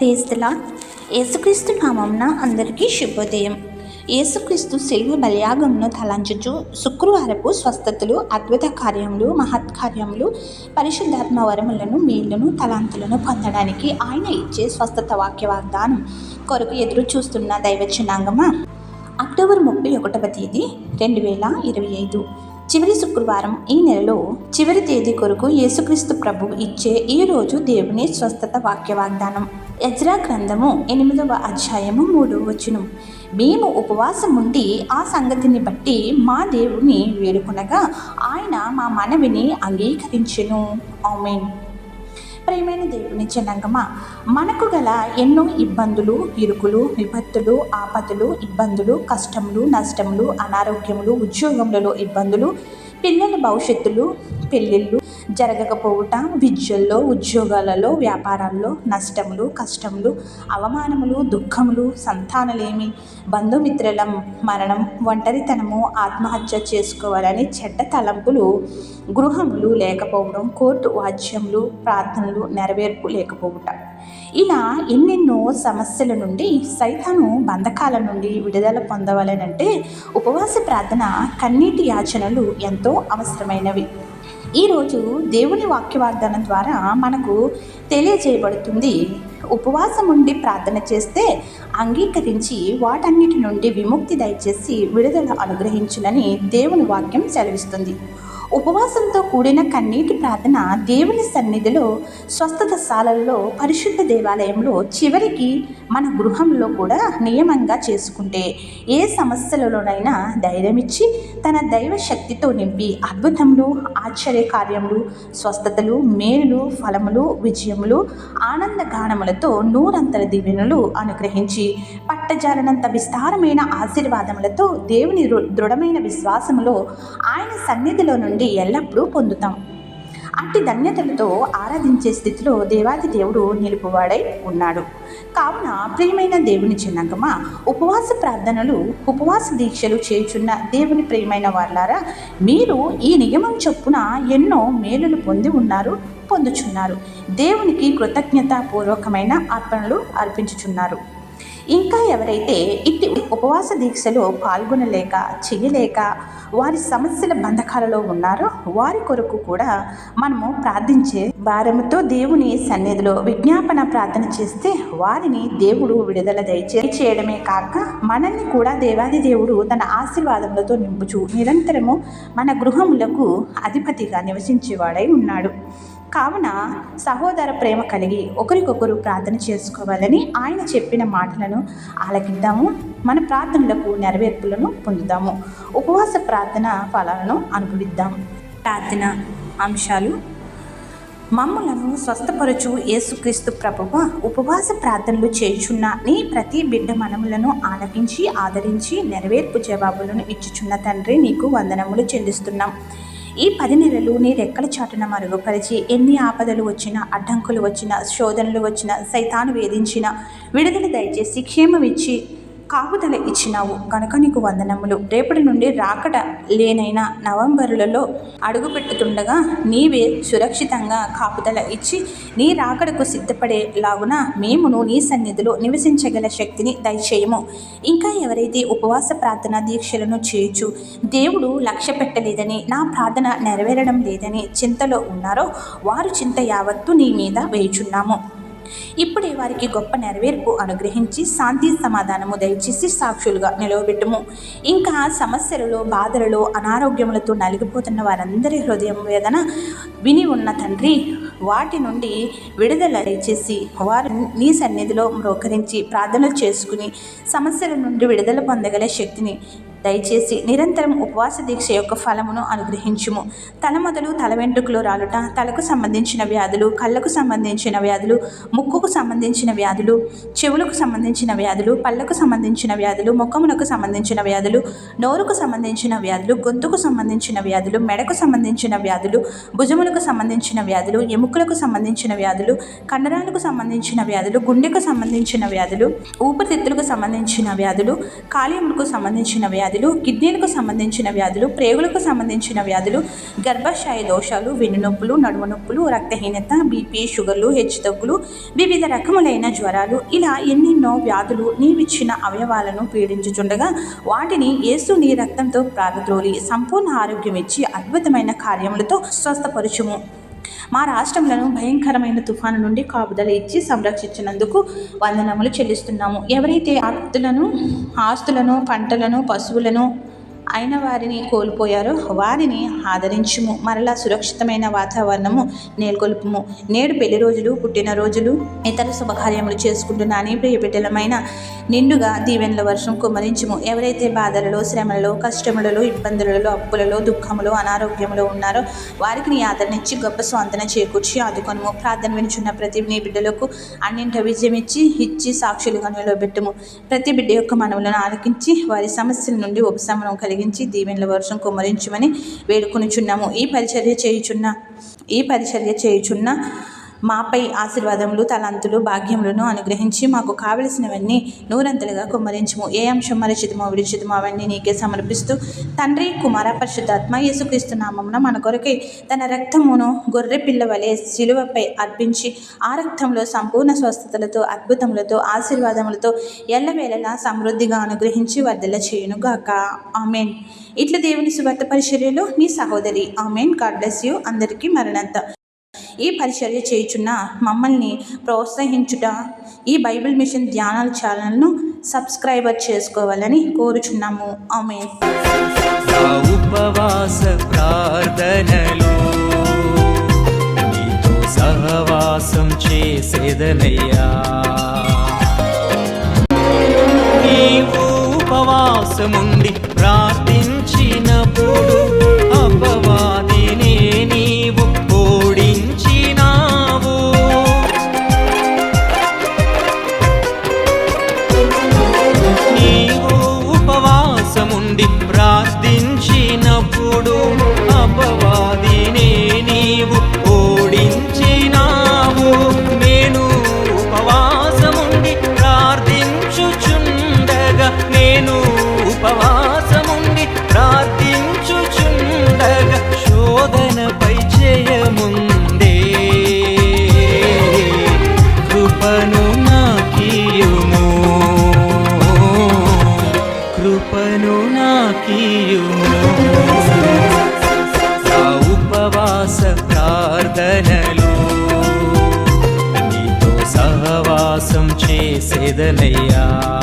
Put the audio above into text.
ప్రేస్తలా యేసుక్రీస్తు నామంన అందరికీ శుభోదయం. యేసుక్రీస్తు శిల్వ బలియాగంను తలంచుచు శుక్రవారపు స్వస్థతలు అద్భుత కార్యములు మహత్కార్యములు పరిశుద్ధాత్మ వరములను మేలును తలాంతులను పొందడానికి ఆయన ఇచ్చే స్వస్థత వాక్య వాగ్దానం కొరకు ఎదురు చూస్తున్న దైవచనాంగమా? అక్టోబర్ ముప్పై ఒకటవ తేదీ రెండు వేల ఇరవై ఐదు. చివరి శుక్రవారం ఈ నెలలో చివరి తేదీ కొరకు యేసుక్రీస్తు ప్రభు ఇచ్చే ఈ రోజు దేవుని స్వస్థత వాక్య వాగ్దానం ఎజ్రా గ్రంథము ఎనిమిదవ అధ్యాయము మూడవ వచనం. మేము ఉపవాసం ఉండి ఆ సంగతిని బట్టి మా దేవుని వేడుకొనగా ఆయన మా మనవిని అంగీకరించెను. ఆమెన్. ప్రియమైన దేవుని జనాంగమా? మనకు గల ఎన్నో ఇబ్బందులు ఇరుకులు విపత్తులు ఆపదలు ఇబ్బందులు కష్టములు నష్టములు అనారోగ్యములు ఉద్యోగములలో ఇబ్బందులు పిల్లల భవిష్యత్తులు పెళ్ళిళ్ళు జరగకపోవుట విద్యల్లో ఉద్యోగాలలో వ్యాపారాల్లో నష్టములు కష్టములు అవమానములు దుఃఖములు సంతానలేమి బంధుమిత్రుల మరణం ఒంటరితనము ఆత్మహత్య చేసుకోవాలని చెడ్డ తలంపులు గృహములు లేకపోవడం కోర్టు వాద్యములు ప్రార్థనలు నెరవేర్పు లేకపోవుట. ఇలా ఎన్నెన్నో సమస్యల నుండి సైతాను బంధకాల నుండి విడుదల పొందవాలనంటే ఉపవాస ప్రార్థన కన్నీటి యాచనలు ఎంతో అవసరమైనవి. ఈరోజు దేవుని వాక్యవాగ్దానం ద్వారా మనకు తెలియజేయబడుతుంది. ఉపవాసం ఉండి ప్రార్థన చేస్తే అంగీకరించి వాటన్నిటి నుండి విముక్తి దయచేసి విడుదల అనుగ్రహించునని దేవుని వాక్యం సెలవిస్తుంది. ఉపవాసంతో కూడిన కన్నీటి ప్రార్థన దేవుని సన్నిధిలో స్వస్థత శాలల్లో పరిశుద్ధ దేవాలయంలో చివరికి మన గృహంలో కూడా నియమంగా చేసుకుంటే ఏ సమస్యలలోనైనా ధైర్యమిచ్చి తన దైవ శక్తితో నింపి అద్భుతములు ఆశ్చర్య కార్యములు స్వస్థతలు మేలులు ఫలములు విజయములు ఆనందగానములతో నూరంతర నూరంతల దీవెనలు అనుగ్రహించి పట్టజాలనంత విస్తారమైన ఆశీర్వాదములతో దేవుని దృఢమైన విశ్వాసములో ఆయన సన్నిధిలో నుండి ఎల్లప్పుడూ పొందుతాం. అట్టి ధన్యతలతో ఆరాధించే స్థితిలో దేవాది దేవుడు నిలుపువాడై ఉన్నాడు. కావున ప్రియమైన దేవుని చిన్నగమ ఉపవాస ప్రార్థనలు ఉపవాస దీక్షలు చేయుచున్న దేవుని ప్రియమైన వాళ్ళారా మీరు ఈ నియమం చొప్పున ఎన్నో మేలులు పొంది ఉన్నారు పొందుచున్నారు. దేవునికి కృతజ్ఞతాపూర్వకమైన అర్పణలు అర్పించుచున్నారు. ఇంకా ఎవరైతే ఇట్టి ఉపవాస దీక్షలో పాల్గొనలేక చేయలేక వారి సమస్యల బంధకాలలో ఉన్నారో వారి కొరకు కూడా మనము ప్రార్థించే భారముతో దేవుని సన్నిధిలో విజ్ఞాపన ప్రార్థన చేస్తే వారిని దేవుడు విడుదల దయచే చేయడమే కాక మనల్ని కూడా దేవాది దేవుడు తన ఆశీర్వాదములతో నింపుచు నిరంతరము మన గృహములకు అధిపతిగా నివసించేవాడై ఉన్నాడు. కావున సహోదర ప్రేమ కలిగి ఒకరికొకరు ప్రార్థన చేసుకోవాలని ఆయన చెప్పిన మాటలను ఆలకిద్దాము. మన ప్రార్థనలకు నెరవేర్పులను పొందుదాము. ఉపవాస ప్రార్థన ఫలాలను అనుభవిద్దాం. ప్రార్థన అంశాలు. మమ్ములను స్వస్థపరచు యేసుక్రీస్తు ప్రభువ ఉపవాస ప్రార్థనలు చేయుచున్న నీ ప్రతి బిడ్డ మనములను ఆలకించి ఆదరించి నెరవేర్పు జవాబులను ఇచ్చుచున్న తండ్రి నీకు వందనములు చెల్లిస్తున్నాం. ఈ పది నెలలు నీ రెక్కల చాటున మరుగుపరిచి ఎన్ని ఆపదలు వచ్చినా అడ్డంకులు వచ్చినా శోధనలు వచ్చినా సైతాను వేధించిన విడుదల దయచేసి క్షేమమిచ్చి కాపుదల ఇచ్చినావు. కనుక నీకు వందనములు. రేపటి నుండి రాకడ లేనైనా నవంబరులలో అడుగుపెట్టుతుండగా నీవే సురక్షితంగా కాపుదల ఇచ్చి నీ రాకడకు సిద్ధపడేలాగున మేమును నీ సన్నిధిలో నివసించగల శక్తిని దయచేయము. ఇంకా ఎవరైతే ఉపవాస ప్రార్థన దీక్షలను చేయొచ్చు దేవుడు లక్ష్య పెట్టలేదని నా ప్రార్థన నెరవేరడం లేదని చింతలో ఉన్నారో వారు చింత యావత్తు నీ మీద వేయుచున్నాము. ఇప్పుడే వారికి గొప్ప నెరవేర్పు అనుగ్రహించి శాంతి సమాధానము దయచేసి సాక్షులుగా నిలవబెట్టుము. ఇంకా సమస్యలలో బాధలలో అనారోగ్యములతో నలిగిపోతున్న వారందరి హృదయం వేదన విని ఉన్న తండ్రి వాటి నుండి విడుదల దయచేసి వారు నీ సన్నిధిలో మ్రోకరించి ప్రార్థనలు చేసుకుని సమస్యల నుండి విడుదల పొందగల శక్తిని దయచేసి నిరంతరం ఉపవాస దీక్ష యొక్క ఫలమును అనుగ్రహించుము తల మొదలు తల వెంట్రుకలు రాలుట తలకు సంబంధించిన వ్యాధులు కళ్ళకు సంబంధించిన వ్యాధులు ముక్కుకు సంబంధించిన వ్యాధులు చెవులకు సంబంధించిన వ్యాధులు పళ్ళకు సంబంధించిన వ్యాధులు ముఖమునకు సంబంధించిన వ్యాధులు నోరుకు సంబంధించిన వ్యాధులు గొంతుకు సంబంధించిన వ్యాధులు మెడకు సంబంధించిన వ్యాధులు భుజములకు సంబంధించిన వ్యాధులు ఎముకలకు సంబంధించిన వ్యాధులు కండరాలకు సంబంధించిన వ్యాధులు గుండెకు సంబంధించిన వ్యాధులు ఊపిరితిత్తులకు సంబంధించిన వ్యాధులు కాలేయములకు సంబంధించిన వ్యాధులు వ్యాధులు కిడ్నీలకు సంబంధించిన వ్యాధులు ప్రేగులకు సంబంధించిన వ్యాధులు గర్భాశయ దోషాలు వెన్నునొప్పులు నడుము నొప్పులు రక్తహీనత బీపీ షుగర్లు హెచ్చుతగ్గులు వివిధ రకములైన జ్వరాలు. ఇలా ఎన్నెన్నో వ్యాధులు నీవిచ్చిన అవయవాలను పీడించుచుండగా వాటిని ఏసు నీ రక్తంతో ప్రాగద్రోలి సంపూర్ణ ఆరోగ్యం ఇచ్చి అద్భుతమైన కార్యములతో స్వస్థపరచుము. మా రాష్ట్రంలో భయంకరమైన తుఫాను నుండి కాపుదల ఇచ్చి సంరక్షించినందుకు వందనములు చెల్లిస్తున్నాము. ఎవరైతే ఆప్తులను ఆస్తులను పంటలను పశువులను అయిన వారిని కోల్పోయారో వారిని ఆదరించుము. మరలా సురక్షితమైన వాతావరణము నెలకొల్పుము. నేడు పెళ్ళి రోజులు పుట్టినరోజులు ఇతర శుభకార్యములు చేసుకుంటున్న నీ బిడ్డలమైన నిండుగా దీవెనల వర్షం కుమరించుము ఎవరైతే బాధలలో శ్రమలలో కష్టములలో ఇబ్బందులలో అప్పులలో దుఃఖములో అనారోగ్యములో ఉన్నారో వారికి నీ ఆదరణించి గొప్ప స్వాంతన చేకూర్చి ఆదుకొనుము. ప్రార్థన వినుచున్న ప్రతి నీ బిడ్డలకు అన్నింట విజయం ఇచ్చి ఇచ్చి సాక్షులుగా నిలబెట్టుము. ప్రతి బిడ్డ యొక్క మనవులను ఆలకించి వారి సమస్యల నుండి ఉపశమనం కలిగి కలిగించి దీవెనల వర్షం కుమరించమని వేడుకొనిచున్నాము. ఈ పరిచర్య చేయుచున్న ఈ పరిచర్య చేయుచున్న మాపై ఆశీర్వాదములు తలంతులు భాగ్యములను అనుగ్రహించి మాకు కావలసినవన్నీ నూరంతలుగా కుమ్మరించము. ఏ అంశం మరచితమో విడిచితమో అవన్నీ నీకే సమర్పిస్తూ తండ్రి కుమార పరిశుద్ధాత్మ యేసుక్రీస్తు నామమున మన కొరకై తన రక్తమును గొర్రె పిల్ల వలె శిలువపై అర్పించి ఆ రక్తంలో సంపూర్ణ స్వస్థతలతో అద్భుతములతో ఆశీర్వాదములతో ఎల్లవేళలా సమృద్ధిగా అనుగ్రహించి వర్ధల చేయును గాక ఆమెన్. ఇట్ల దేవుని సువార్త పరిచర్యలో మీ సహోదరి. ఆమెన్. God bless you. అందరికీ మరణంత. ఈ పరిచర్య చేయుచున్న మమ్మల్ని ప్రోత్సహించుట ఈ బైబిల్ మిషన్ ధ్యానాల ఛానల్ను సబ్స్క్రైబర్ చేసుకోవాలని కోరుచున్నాము. ఆమె ఉపవాస ప్రార్థనలు నీతో సహవాసం చేసేదనయ్యా. నీవు ఉపవాసముండి ప్రార్థన todo. வேதனையா?